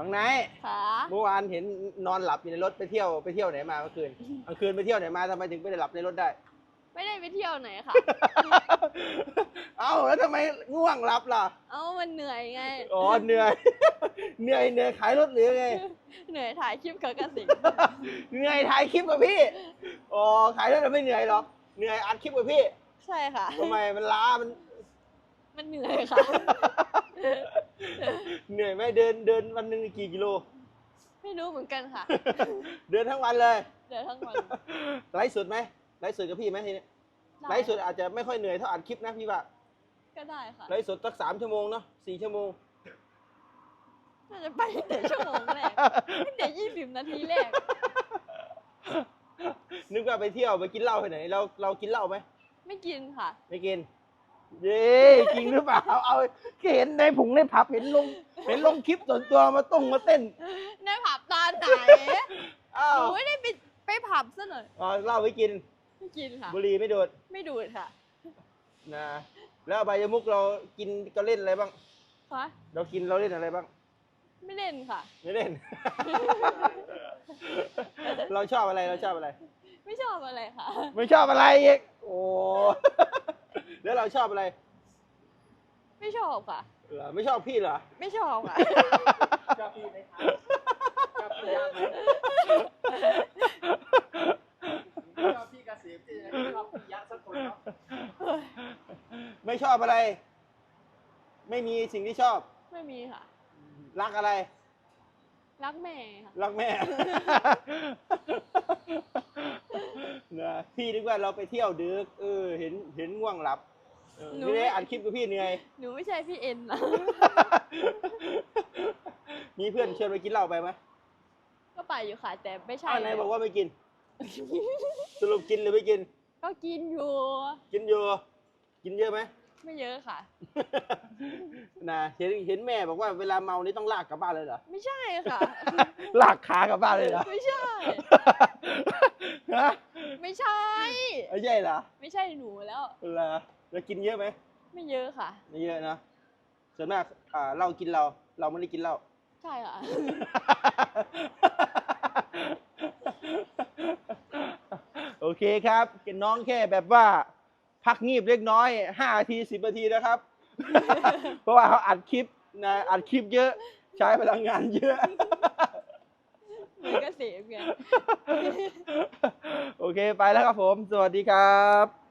น้องไนท์ค่ะเมื่อวานเห็นนอนหลับอยู่ในรถไปเที่ยวไปเที่ยวไหนมาเมื่อคืนกลางคืนไปเที่ยวไหนมาทำไมถึงไม่ได้หลับในรถได้ ไม่ได้ไปเที่ยวไหนค่ะ เอ้าแล้วทำไมง่วงหลับล่ะ เอ้ามันเหนื่อยไง อ๋อเหนื่อย เหนื่อยเหนื่อยขายรถหรือไง เหนื่อยถ่ายคลิปกับกระสิงเหนื่อยถ่ายคลิปกับพี่ อ๋อขายรถแล้วไม่เหนื่อยหรอก เหนื่อยอัดคลิปกับพี่ ใช่ค่ะทำไมมันล้ามัน มันเหนื่อยค่ะเหนื่ อยไหมเดินเดินวันหนึ่งกี่กิโล ไม่รู้เหมือนกันค่ะ เดินทั้งวันเลย เดี๋ยวทั้งวัน ไลฟ์สดไหมไลฟ์สดกับพี่ไหมทีนี้ไลฟ์สดอาจจะไม่ค่อยเหนื่อยเท่าอัดคลิปนะพี่ว่า ก็ได้ค่ะ ไลฟ์สดสักสามชั่วโมงเนาะสี่ชั่วโมงน่าจะไปตั้งแต่ชั่วโมงแรกตั้งแต่ยี่สิบนาทีแรก นึกว่าไปเที่ยวไปกินเหล้าไปไหน เราเรากินเหล้าไหม ไม่กินค่ะ ไม่กิน เย้จริงหรือเปล่า เอาเห็นในผงในผับเห็นลงเห็นลงคลิปส่วนตัวมาต้องมาเต้นได้ผับตอนไหนอ้าหวนูไม่ได้ไปไปผับซะหน่อยอ๋อเหล้าไม่กิน ไม่กินค่ะ บุหรี่ไม่ดูดไม่ดูดค่ะนะแล้วอบายมุกเรากินก็เล่นอะไรบ้าง คะเรากินเราเล่นอะไรบ้าง ไม่เล่นค่ะ ไม่เล่น เราชอบอะไรเราชอบอะไร ไม่ชอบอะไรค่ะ ไม่ชอบอะไรอีกโอ้แล้ว เราชอบอะไรไม่ชอบค่ะ เหรอไม่ชอบพี่เหรอ ไม่ชอบค่ะ ชอบพี่ไหมครับชอบพี่ยากไหมชอบพี่กระสีพี่นะชอบพี่ยักษ์สักคนเนาะไม่ชอบอะไร ไม่มีสิ่งที่ชอบ ไม่มีค่ะ รักอะไร รักแม่ค่ะ รักแม่ นะพี่นึกว่าเราไปเที่ยวดึก เออ เห็นเห็นง่วงหลับ เออไม่ได้อัดคลิปกับพี่เหนื่อยหนูไม่ใช่พี่เอ็นนะ มีเพื่อนเชิญไปกินเหล้าไปไหมก็ไปอยู่ค่ะแต่ไม่ใช่อ้าวไหนบอกว่าไม่กิน สรุปกินหรือไม่กิน ก็กินอยู่ กินอยู่กินเยอะไหม ไม่เยอะค่ะ นะเห็นเห็นแม่บอกว่าเวลาเมานี่ต้องลากกลับบ้านเลยเหรอ ไม่ใช่ค่ะ ลากขากลับบ้านเลยเหรอ ไม่ใช่ ฮะไม่ใช่ ไม่ใช่เหรอ ไม่ใช่หนูแล้ว เหรอ แล้วกินเยอะไหมไม่เยอะค่ะ ไม่เยอะนะส่วนมากอ่าเรากินเรา เราไม่ได้กินเหล้าใช่ค่ะ โอเคครับกินน้องแค่แบบว่า พักงีบเล็กน้อยห้านาทีสิบนาทีนะครับ เพราะว่าเขาอัดคลิปนะอัดคลิปเยอะ ใช้พลังงานเยอะ เหมือนกระเสมไง โอเคไปแล้วครับผม สวัสดีครับ